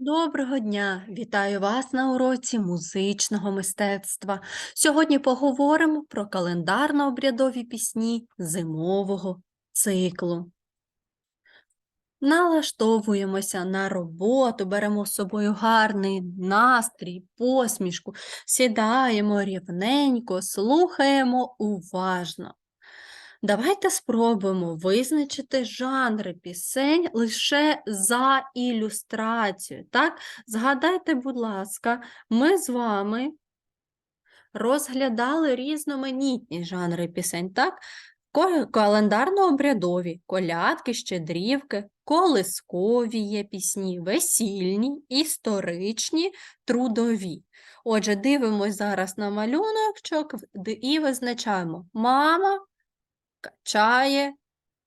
Доброго дня! Вітаю вас на уроці музичного мистецтва. Сьогодні поговоримо про календарно-обрядові пісні зимового циклу. Налаштовуємося на роботу, беремо з собою гарний настрій, посмішку, сідаємо рівненько, слухаємо уважно. Давайте спробуємо визначити жанри пісень лише за ілюстрацією. Так? Згадайте, будь ласка, ми з вами розглядали різноманітні жанри пісень, так? Календарно-обрядові, колядки, щедрівки, колискові є пісні, весільні, історичні, трудові. Отже, дивимось зараз на малюночок і визначаємо мама качає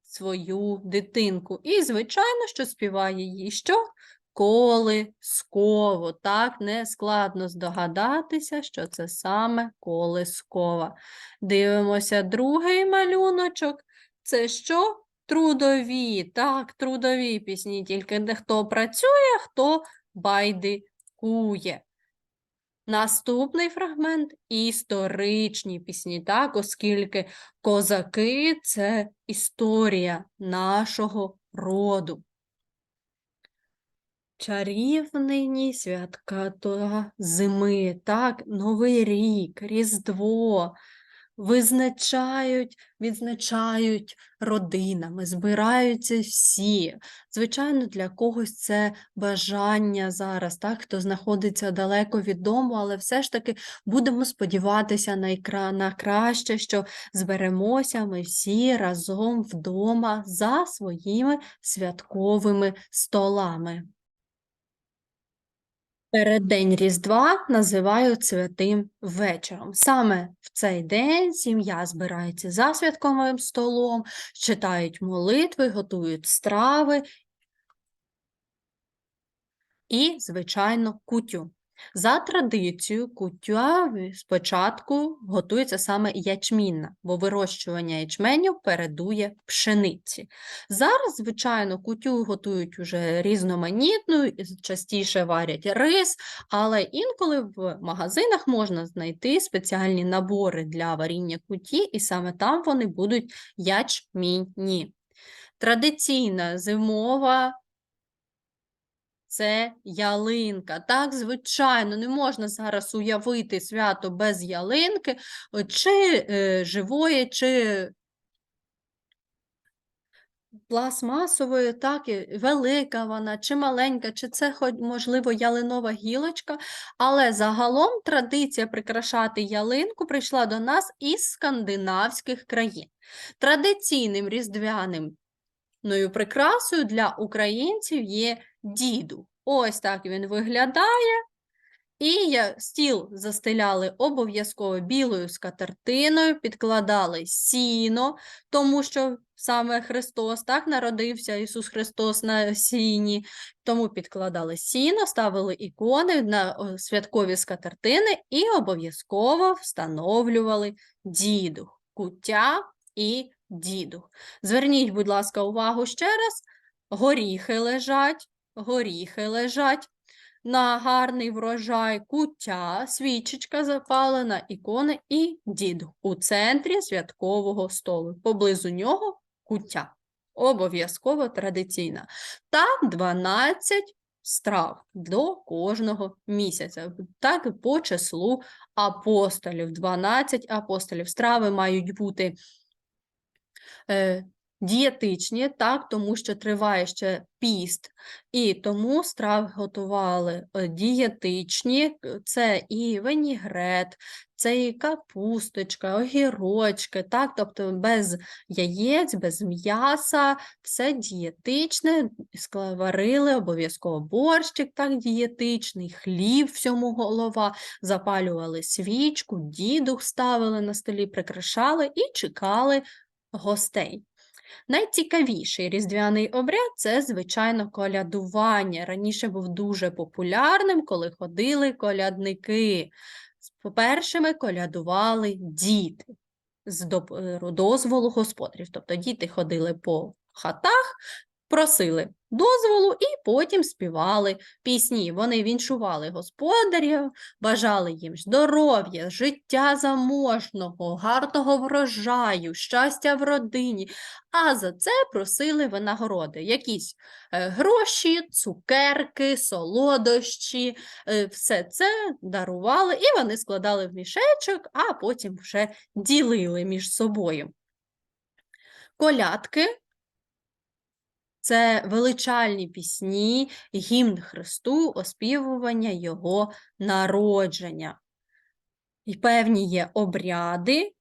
свою дитинку. І, звичайно, що співає їй що? Колисково. Так, не складно здогадатися, що це саме колискова. Дивимося другий малюночок. Це що? Трудові. Так, трудові пісні, тільки де хто працює, хто байдикує. Наступний фрагмент історичні пісні, так, оскільки козаки це історія нашого роду. Чарівнині святка та зими, так, Новий рік, Різдво визначають, відзначають родинами, збираються всі. Звичайно, для когось це бажання зараз, так, хто знаходиться далеко від дому, але все ж таки будемо сподіватися на, ікра- на краще, що зберемося ми всі разом вдома за своїми святковими столами. Переддень Різдва називають святим вечором. Саме в цей день сім'я збирається за святковим столом, читають молитви, готують страви і, звичайно, кутю. За традицією, куття спочатку готується саме ячмінна, бо вирощування ячменю передує пшениці. Зараз, звичайно, кутю готують уже різноманітну, частіше варять рис, але інколи в магазинах можна знайти спеціальні набори для варіння куті, і саме там вони будуть ячмінні. Традиційна зимова це ялинка. Так, звичайно, не можна зараз уявити свято без ялинки, чи е, живої, чи пластмасової, так, і велика вона, чи маленька, чи це, можливо, ялинова гілочка. Але загалом традиція прикрашати ялинку прийшла до нас із скандинавських країн. Традиційним різдвяним прикрасою для українців є діду. Ось так він виглядає. І стіл застеляли обов'язково білою скатертиною, підкладали сіно, тому що саме Христос так народився Ісус Христос на сіні, тому підкладали сіно, ставили ікони на святкові скатертини і обов'язково встановлювали дідух, куття і дідух. Зверніть, будь ласка, увагу ще раз. Горіхи лежать, горіхи лежать на гарний врожай, куття, свічечка запалена, ікони і дід у центрі святкового столу. Поблизу нього куття. Обов'язково традиційна. Та 12 страв до кожного місяця. Так по числу апостолів. 12 апостолів. Страви мають бути е, дієтичні, так, тому що триває ще піст, і тому страв готували е, дієтичні, це і винігрет, це і капусточка, огірочки, так, тобто без яєць, без м'яса, все дієтичне, скла- варили обов'язково борщик, так, дієтичний, хліб всьому голова, запалювали свічку, дідух ставили на столі, прикрашали і чекали гостей. Найцікавіший різдвяний обряд це, звичайно, колядування. Раніше був дуже популярним, коли ходили колядники. Першими колядували діти з е, дозволу господарів. Тобто діти ходили по хатах, просили дозволу і потім співали пісні. Вони віншували господарів, бажали їм здоров'я, життя заможного, гарного врожаю, щастя в родині. А за це просили винагороди, якісь е, гроші, цукерки, солодощі, е, все це дарували, і вони складали в мішечок, а потім вже ділили між собою. Колядки це величальні пісні, гімн Христу, оспівування Його народження. І певні є обряди,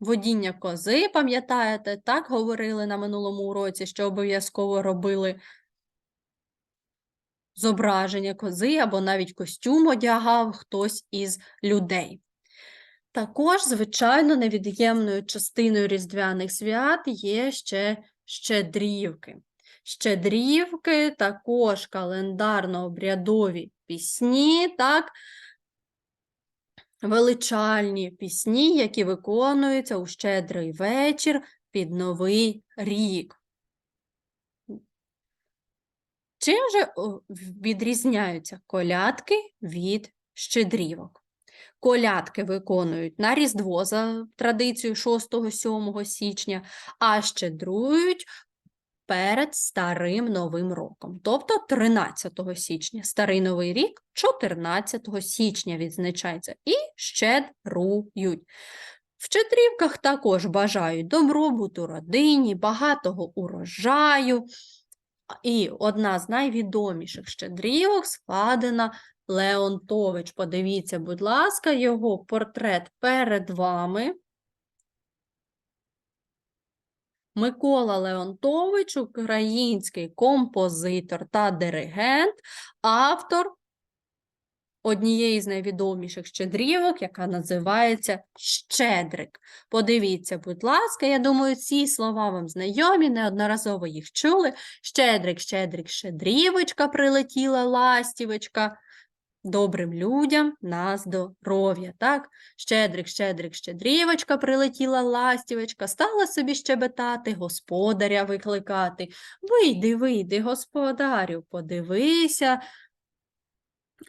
водіння кози, пам'ятаєте, так говорили на минулому уроці, що обов'язково робили зображення кози або навіть костюм одягав хтось із людей. Також, звичайно, невід'ємною частиною різдвяних свят є ще щедрівки. Щедрівки також календарно-обрядові пісні, так, величальні пісні, які виконуються у щедрий вечір під Новий рік. Чим же відрізняються колядки від щедрівок? Колядки виконують на Різдво за традицією 6-7 січня, а щедрують перед Старим Новим роком, тобто 13 січня. Старий Новий рік 14 січня відзначається і щедрують. В щедрівках також бажають добробуту родині, багатого урожаю. І одна з найвідоміших щедрівок складена Леонтович. Подивіться, будь ласка, його портрет перед вами. Микола Леонтович, український композитор та диригент, автор однієї з найвідоміших щедрівок, яка називається Щедрик. Подивіться, будь ласка, я думаю, ці слова вам знайомі, неодноразово їх чули. Щедрик, щедрик, щедрівочка, прилетіла ластівочка. Добрим людям на здоров'я, так? Щедрик, щедрик, щедрівочка, прилетіла ластівочка, стала собі щебетати, господаря викликати. Вийди, вийди, господарю, подивися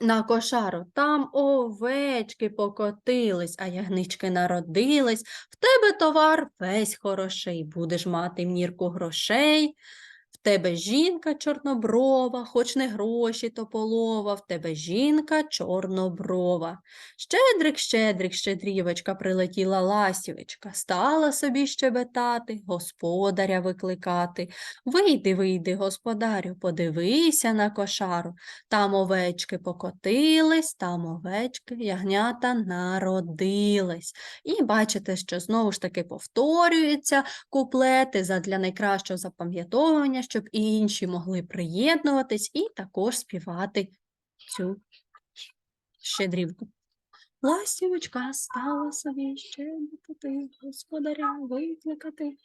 на кошару. Там овечки покотились, а ягнички народились. В тебе товар весь хороший, будеш мати мірку грошей. Тебе жінка чорноброва, хоч не гроші, то полова, в тебе жінка чорноброва. Щедрик, щедрик, щедрівочка, прилетіла ластівочка, стала собі щебетати, господаря викликати. Вийди, вийди, господарю, подивися на кошару. Там овечки покотились, там овечки, ягнята народились. І бачите, що знову ж таки повторюються куплети задля найкращого запам'ятовування, щоб і інші могли приєднуватись і також співати цю щедрівку. Ластівочка стала собі щебетати, господаря викликати.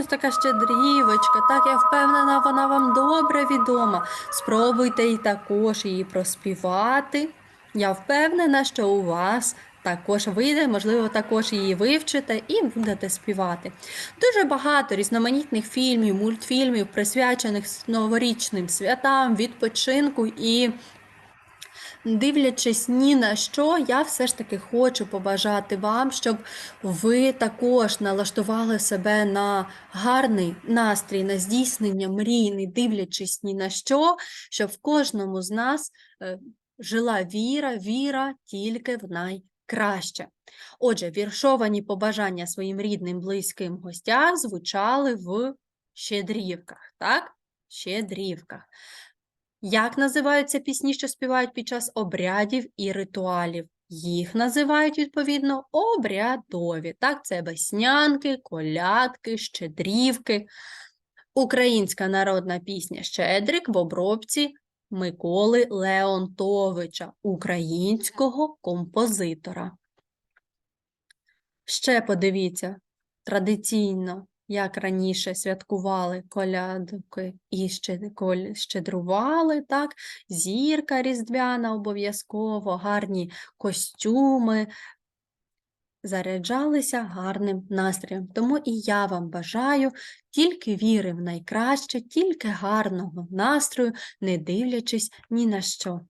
Ось така щедрівочка, так я впевнена, вона вам добре відома. Спробуйте і також її проспівати. Я впевнена, що у вас також вийде, можливо, також її вивчите і будете співати. Дуже багато різноманітних фільмів, мультфільмів, присвячених новорічним святам, відпочинку і дивлячись ні на що, я все ж таки хочу побажати вам, щоб ви також налаштували себе на гарний настрій, на здійснення мрій, не дивлячись ні на що, щоб в кожному з нас е, жила віра, віра тільки в найкраще. Отже, віршовані побажання своїм рідним, близьким гостям звучали в щедрівках, так? Щедрівках. Як називаються пісні, що співають під час обрядів і ритуалів? Їх називають, відповідно, обрядові. Так, це веснянки, колядки, щедрівки. Українська народна пісня Щедрик в обробці Миколи Леонтовича, українського композитора. Ще подивіться, традиційно, як раніше святкували колядки і щедрували, так? Зірка різдвяна обов'язково, гарні костюми, заряджалися гарним настроєм. Тому і я вам бажаю тільки віри в найкраще, тільки гарного настрою, не дивлячись ні на що.